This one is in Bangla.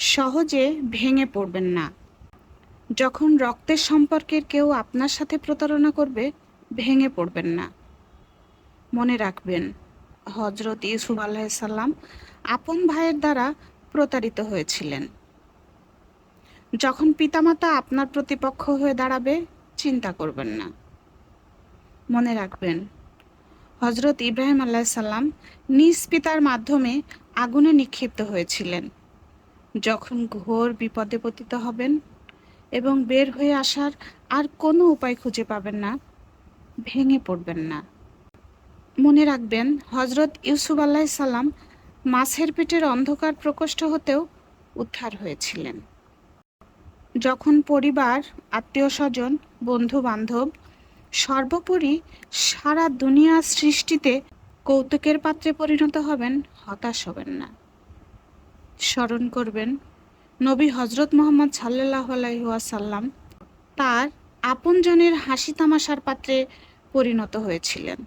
সহজে ভেঙে পড়বেন না। যখন রক্তের সম্পর্কের কেউ আপনার সাথে প্রতারণা করবে, ভেঙে পড়বেন না। মনে রাখবেন হজরত ইউসুফ আলাইসাল্লাম আপন ভাইয়ের দ্বারা প্রতারিত হয়েছিলেন। যখন পিতামাতা আপনার প্রতিপক্ষ হয়ে দাঁড়াবে, চিন্তা করবেন না। মনে রাখবেন হজরত ইব্রাহিম আলাইসাল্লাম নিজ পিতার মাধ্যমে আগুনে নিক্ষিপ্ত হয়েছিলেন। যখন ঘোর বিপদে পতিত হবেন এবং বের হয়ে আসার আর কোনো উপায় খুঁজে পাবেন না, ভেঙে পড়বেন না। মনে রাখবেন হজরত ইউসুফ আল্লাহ সাল্লাম মাছের পেটের অন্ধকার প্রকোষ্ঠ হতেও উদ্ধার হয়েছিলেন। যখন পরিবার আত্মীয় স্বজন বন্ধু বান্ধব সর্বোপরি সারা দুনিয়া সৃষ্টিতে কৌতুকের পাত্রে পরিণত হবেন, হতাশ হবেন না। স্মরণ করবেন নবী হজরত মোহাম্মদ সাল্লাহ আলাইসাল্লাম তার আপনজনের হাসি তামাশার পাত্রে পরিণত হয়েছিলেন।